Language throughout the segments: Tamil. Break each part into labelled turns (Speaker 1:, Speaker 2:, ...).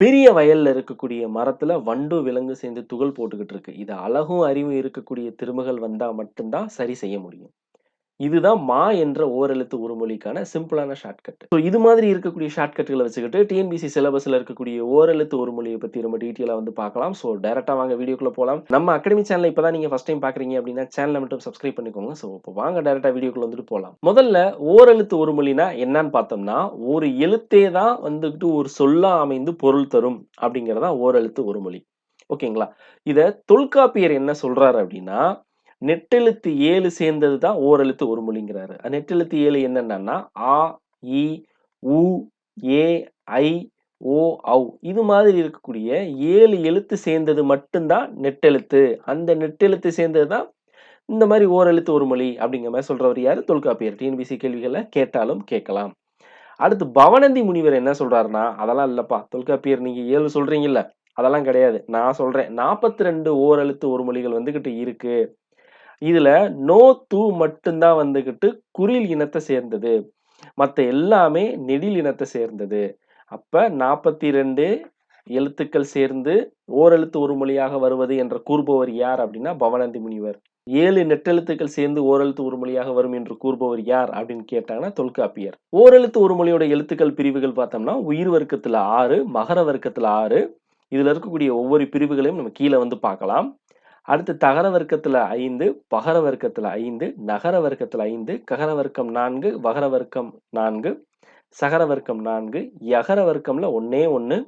Speaker 1: பெரிய வயல்ல இருக்கக்கூடிய மரத்துல வண்டும் விலங்கு சேர்ந்து துகள் போட்டுக்கிட்டு இருக்கு. இது அழகும் அறிவும் இருக்கக்கூடிய திருமகள் வந்தா மட்டும்தான் சரி செய்ய முடியும். இதுதான் மா என்ற ஓரெழுத்து உருமொழிக்கான சிம்பிளான ஷார்ட்கட். ஸோ இது மாதிரி இருக்கக்கூடிய ஷார்ட்கட்டுகளை வச்சுக்கிட்டு டிஎன்பிசி சிலபஸில் இருக்கக்கூடிய ஓரெழுத்து ஒரு மொழியை பற்றி ரொம்ப டீட்டெயிலாக வந்து பார்க்கலாம். ஸோ டேரெக்டாக வாங்க வீடியோக்குள்ள போகலாம் நம்ம அகாடமி சேனல் இப்போ தான் நீங்கள் ஃபர்ஸ்ட் டைம் பார்க்குறீங்க அப்படின்னா சேனலை மட்டும் சப்ஸ்கிரைப் பண்ணிக்கோங்க. ஸோ இப்போ வாங்க டேரெக்டாக வீடியோக்குள்ளே வந்துட்டு போகலாம் முதல்ல ஓரெழுத்து உருமொழினா என்னன்னு பார்த்தோம்னா, ஒரு எழுத்தே தான் வந்துட்டு ஒரு சொல்லா அமைந்து பொருள் தரும் அப்படிங்கிறது தான் ஓரெழுத்து உருமொழி. ஓகேங்களா? இதை தொல்காப்பியர் என்ன சொல்றாரு அப்படின்னா, நெட்டெழுத்து ஏழு சேர்ந்தது தான் ஓரெழுத்து ஒரு மொழிங்கிறாரு நெட்டெழுத்து ஏழு என்னென்னா ஆ, இ, உ, ஏ, ஐ, ஓ, ஔ இது மாதிரி இருக்கக்கூடிய ஏழு எழுத்து சேர்ந்தது மட்டும்தான் நெட்டெழுத்து. அந்த நெட்டெழுத்து சேர்ந்தது தான் இந்த மாதிரி ஓரெழுத்து ஒரு மொழி அப்படிங்கிற மாதிரி சொல்றவர் யாரு? தொல்காப்பியர். டிஎன்பிசி கேள்விகளை கேட்டாலும் கேட்கலாம். அடுத்து பவனந்தி முனிவர் என்ன சொல்றாருன்னா, அதெல்லாம் இல்லைப்பா தொல்காப்பியர் நீங்க ஏழு சொல்றீங்கல்ல, அதெல்லாம் கிடையாது. நான் சொல்றேன். 42 ஓரெழுத்து ஒரு மொழிகள் வந்துகிட்டு இருக்கு. இதுல நோ, தூ மட்டும் தான் வந்துகிட்டு குறில் சேர்ந்தது. மத்த எல்லாமே நெடில் இனத்தை சேர்ந்தது. அப்ப 42 எழுத்துக்கள் சேர்ந்து ஓரெழுத்து ஒரு மொழியாக வருவது என்று கூறுபவர் யார் அப்படின்னா, பவனந்தி முனிவர். ஏழு நெட்டெழுத்துக்கள் சேர்ந்து ஓரெழுத்து ஒரு மொழியாக வரும் என்று கூறுபவர் யார் அப்படின்னு கேட்டாங்கன்னா, தொல்காப்பியர். ஓரெழுத்து உருமொழியோட எழுத்துக்கள் பிரிவுகள் பார்த்தோம்னா, உயிர் வர்க்கத்துல ஆறு மகர வர்க்கத்துல ஆறு இதுல இருக்கக்கூடிய ஒவ்வொரு பிரிவுகளையும் நம்ம கீழே வந்து பார்க்கலாம். அடுத்து தகர வர்க்கத்துல ஐந்து பகர வர்க்கத்துல ஐந்து நகர வர்க்கத்துல ஐந்து ககர வர்க்கம் நான்கு வகர வர்க்கம் நான்கு சகர வர்க்கம் நான்கு யகர வர்க்கம்ல ஒன்னே ஒன்று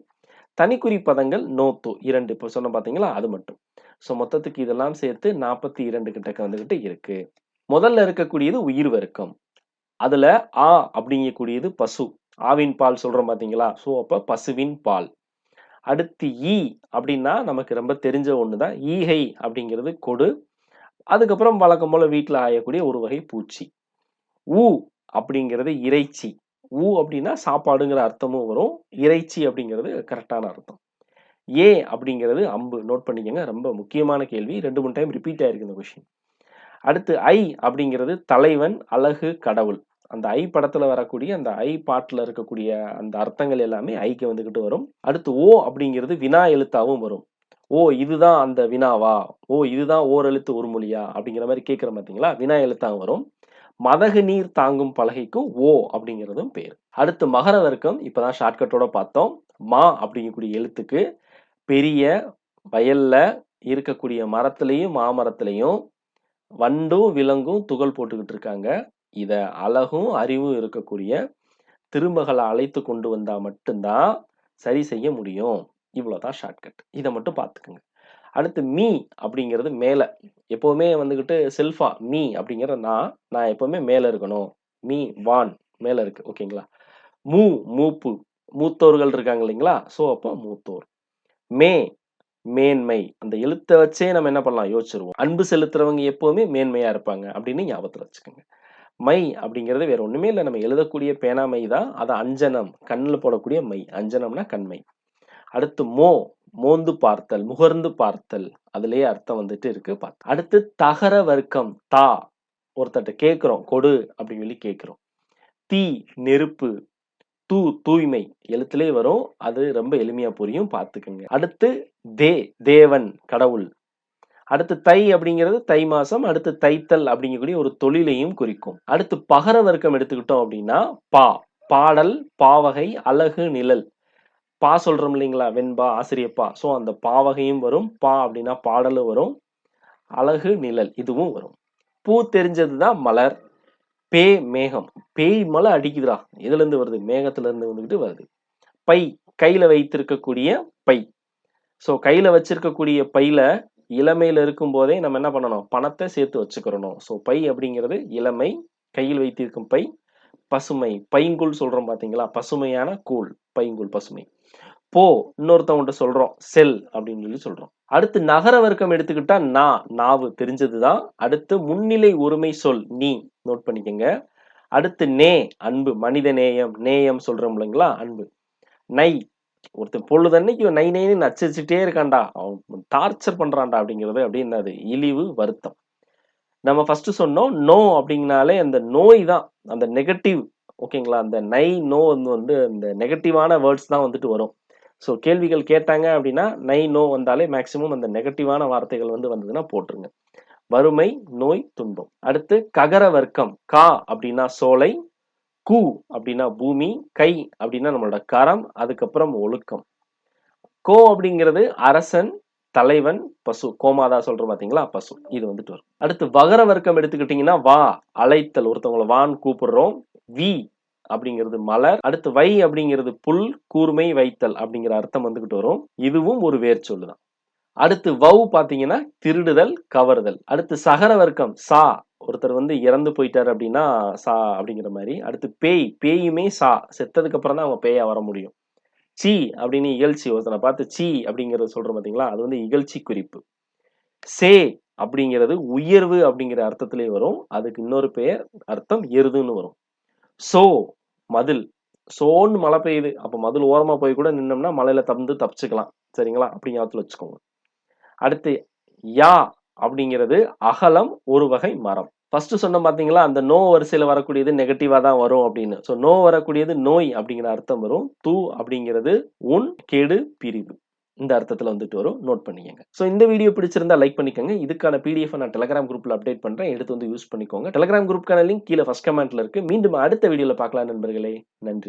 Speaker 1: தனிக்குறி பதங்கள் நோத்து இரண்டு இப்போ சொன்ன பார்த்தீங்களா? அது மட்டும். ஸோ மொத்தத்துக்கு இதெல்லாம் சேர்த்து நாற்பத்தி இரண்டு கிட்ட கலந்துக்கிட்டு இருக்கு. முதல்ல இருக்கக்கூடியது உயிர் வர்க்கம். அதுல ஆ அப்படிங்கக்கூடியது பசு. ஆவின் பால் சொல்றோம் பார்த்தீங்களா? ஸோ அப்போ பசுவின் பால். அடுத்து ஈ அப்படின்னா நமக்கு ரொம்ப தெரிஞ்ச ஒன்று தான். ஈகை அப்படிங்கிறது கொடு. அதுக்கப்புறம் வழக்கம் போல வீட்டில் ஆயக்கூடிய ஒரு வகை பூச்சி. ஊ அப்படிங்கிறது இறைச்சி. ஊ அப்படின்னா சாப்பாடுங்கிற அர்த்தமும் வரும். இறைச்சி அப்படிங்கிறது கரெக்டான அர்த்தம். ஏ அப்படிங்கிறது அம்பு. நோட் பண்ணிக்கோங்க ரொம்ப முக்கியமான கேள்வி. 2, 3 டைம் ரிப்பீட் ஆயிருக்கு இந்த கொஷின் அடுத்து ஐ அப்படிங்கிறது தலைவன், அழகு, கடவுள். அந்த ஐ படத்துல வரக்கூடிய அந்த ஐ பாட்டில் இருக்கக்கூடிய அந்த அர்த்தங்கள் எல்லாமே ஐக்கு வந்துக்கிட்டு வரும். அடுத்து ஓ அப்படிங்கிறது வினா எழுத்தாவும் வரும். ஓ இதுதான் அந்த வினாவா? ஓ இதுதான் ஓரெழுத்து ஒருமொழியா அப்படிங்கிற மாதிரி கேட்குற பார்த்தீங்களா? வினா எழுத்தாவும் வரும். மதகு நீர் தாங்கும் பலகைக்கும் ஓ அப்படிங்கிறதும் பேர் அடுத்து மகர வர்க்கம். இப்பதான் ஷார்ட்கட்டோட பார்த்தோம். மா அப்படிங்கக்கூடிய எழுத்துக்கு பெரிய வயல்ல இருக்கக்கூடிய மரத்துலேயும் மாமரத்துலையும் வண்டும், விலங்கும் துகள் போட்டுக்கிட்டு இருக்காங்க. இத அழகும், அறிவும் இருக்கக்கூடிய திருமகளை அழைத்து கொண்டு வந்தா மட்டும்தான் சரி செய்ய முடியும். இவ்வளோதான் ஷார்ட்கட். இதை மட்டும் பார்த்துக்குங்க அடுத்து மீ அப்படிங்கிறது மேல. எப்பவுமே வந்துக்கிட்டு செல்ஃபா மீ அப்படிங்கிற நான், நான் எப்பவுமே மேல இருக்கணும். மீ வான் மேல இருக்கு. ஓகேங்களா? மூ மூப்பு. மூத்தோர்கள் இருக்காங்க இல்லைங்களா? ஸோ அப்போ மூத்தோர். மே மேன்மை. அந்த எழுத்தை வச்சே நம்ம என்ன பண்ணலாம்? யோசிச்சிருவோம் அன்பு செலுத்துறவங்க எப்பவுமே மேன்மையா இருப்பாங்க அப்படின்னு ஞாபகத்தில் வச்சுக்கோங்க மை அப்படிங்கிறது வேற ஒண்ணுமே இல்லை நம்ம எழுதக்கூடிய பேனா மை தான். அது அஞ்சனம். கண்ணில் போடக்கூடிய மை. அஞ்சனம்னா கண்மை. அடுத்து மோ மோந்து பார்த்தல், முகர்ந்து பார்த்தல். அதுலேயே அர்த்தம் வந்துட்டு இருக்கு அடுத்து தகர வர்க்கம் தா. ஒருத்தட்ட கேட்குறோம் கொடு அப்படின்னு சொல்லி கேட்குறோம் தீ நெருப்பு. தூ தூய்மை. எழுத்துலேயே வரும். அது ரொம்ப எளிமையா புரியும். பார்த்துக்கோங்க அடுத்து தே தேவன், கடவுள். அடுத்து தை அப்படிங்கிறது தை மாசம். அடுத்து தைத்தல் அப்படிங்கக்கூடிய ஒரு தொழிலையும் குறிக்கும். அடுத்து பகர வர்க்கம் எடுத்துக்கிட்டோம் அப்படின்னா, பா பாடல், பாவகை, அழகு, நிழல். பா சொல்றோம் இல்லைங்களா? வெண்பா, ஆசிரியப்பா. ஸோ அந்த பாவகையும் வரும். பா அப்படின்னா பாடலும் வரும். அழகு, நிழல் இதுவும் வரும். பூ தெரிஞ்சது தான் மலர். பே மேகம். பேய் மலை அடிக்குதுடா. இதுலேருந்து வருது? மேகத்துலேருந்து வந்துக்கிட்டு வருது. பை கையில் வைத்திருக்கக்கூடிய பை. ஸோ கையில் வச்சிருக்கக்கூடிய பையில இளமையில இருக்கும்போதே நம்ம என்ன பண்ணணும்? பணத்தை சேர்த்து வச்சுக்கிறணும். ஸோ பை அப்படிங்கிறது இளமை. கையில் வைத்திருக்கும் பை. பசுமை. பைங்குள் சொல்கிறோம் பார்த்தீங்களா? பசுமையான கூழ். பைங்குள் பசுமை. போ இன்னொருத்தவங்கிட்ட சொல்கிறோம் செல் அப்படின்னு சொல்லி சொல்கிறோம் அடுத்து நகர வர்க்கம் எடுத்துக்கிட்டா நா நாவு தெரிஞ்சது தான். அடுத்து முன்னிலை ஒருமை சொல் நீ. நோட் பண்ணிக்கங்க. அடுத்து நே அன்பு. மனித நேயம். நேயம் சொல்கிறோம் இல்லைங்களா? அன்பு. நை ஒருத்தன் பொழுதன்னைக்கு நை நைன்னு நச்சரிச்சுட்டே இருக்கான்டா. அவன் டார்ச்சர் பண்றான்டா அப்படிங்கிறது அப்படியே என்னது? இழிவு, வருத்தம். நம்ம ஃபர்ஸ்ட் சொன்னோம். நோ அப்படிங்கனாலே அந்த நோய் தான். அந்த நெகட்டிவ் ஓகேங்களா? அந்த நை, நோ வந்து வந்து அந்த நெகட்டிவான வேர்ட்ஸ் தான் வந்துட்டு வரும். ஸோ கேள்விகள் கேட்டாங்க அப்படின்னா நை நோ வந்தாலே மேக்சிமம் அந்த நெகட்டிவான வார்த்தைகள் வந்து வந்ததுன்னா போட்டுருங்க வறுமை நோய் துன்பம் அடுத்து ககர வர்க்கம் கா அப்படின்னா சோலை கு அப்படின்னா பூமி கை அப்படின்னா நம்மளோட கரம் அதுக்கப்புறம் ஒழுக்கம். கோ அப்படிங்கிறது அரசன் தலைவன் பசு. கோமாதா சொல்றோம் பாத்தீங்களா? பசு. இது வந்துட்டு வரும். அடுத்து வகர வர்க்கம் எடுத்துக்கிட்டீங்கன்னா வா அழைத்தல். ஒருத்தவங்களை வான் கூப்பிடுறோம். வி அப்படிங்கிறது மலர். அடுத்து வை அப்படிங்கிறது புல் கூர்மை வைத்தல் அப்படிங்கிற அர்த்தம் வந்துகிட்டு வரும். இதுவும் ஒரு வேர் சொல்லுதான். அடுத்து வவ் பாத்தீங்கன்னா திருடுதல் கவருதல். அடுத்து சகர வர்க்கம் சா ஒருத்தர் வந்து இறந்து போயிட்டாரு அப்படின்னா சா அப்படிங்கிற மாதிரி. அடுத்து பேய் பேயுமே சா. செத்ததுக்கு அப்புறம் தான் அவங்க பேயா வர முடியும். சி அப்படின்னு இகழ்ச்சி ஒருத்தனை பார்த்து சி அப்படிங்கிறது சொல்றோம் பாத்தீங்களா? அது வந்து இகழ்ச்சி குறிப்பு. சே அப்படிங்கிறது உயர்வு அப்படிங்கிற அர்த்தத்திலே வரும். அதுக்கு இன்னொரு பெயர் அர்த்தம் எருதுன்னு வரும். சோ மதில். சோன்னு மழை பெய்யுது. அப்போ மதில் ஓரமா போய் கூட நின்னோம்னா மலையில தந்து தப்பிச்சுக்கலாம். சரிங்களா? அப்படி ஞாபகத்துல வச்சுக்கோங்க. அடுத்து யா அப்படிங்கிறது அகலம் ஒரு வகை மரம். ஃபர்ஸ்ட் சொன்ன பார்த்தீங்களா அந்த நோ வரிசையில் வரக்கூடியது நெகட்டிவாக தான் வரும் அப்படின்னு. ஸோ நோ வரக்கூடியது நோய் அப்படிங்கிற அர்த்தம் வரும். தூ அப்படிங்கிறது உன் கேடு பிரிவு. இந்த அர்த்தத்தில் வந்துட்டு வரும். நோட் பண்ணிக்கோங்க. ஸோ இந்த வீடியோ பிடிச்சிருந்தா லைக் பண்ணிக்கோங்க. இதுக்கான பிடிஎஃப் நான் டெலகிராம் குரூப்பில் அப்டேட் பண்ணுறேன் எடுத்து வந்து யூஸ் பண்ணிக்கோங்க. டெலகிராம் குரூப்க்கான லிங்க் கீழே ஃபஸ்ட் கமெண்ட்டில் இருக்குது மீண்டும் அடுத்த வீடியோவில் பார்க்கலாம் நண்பர்களே. நன்றி.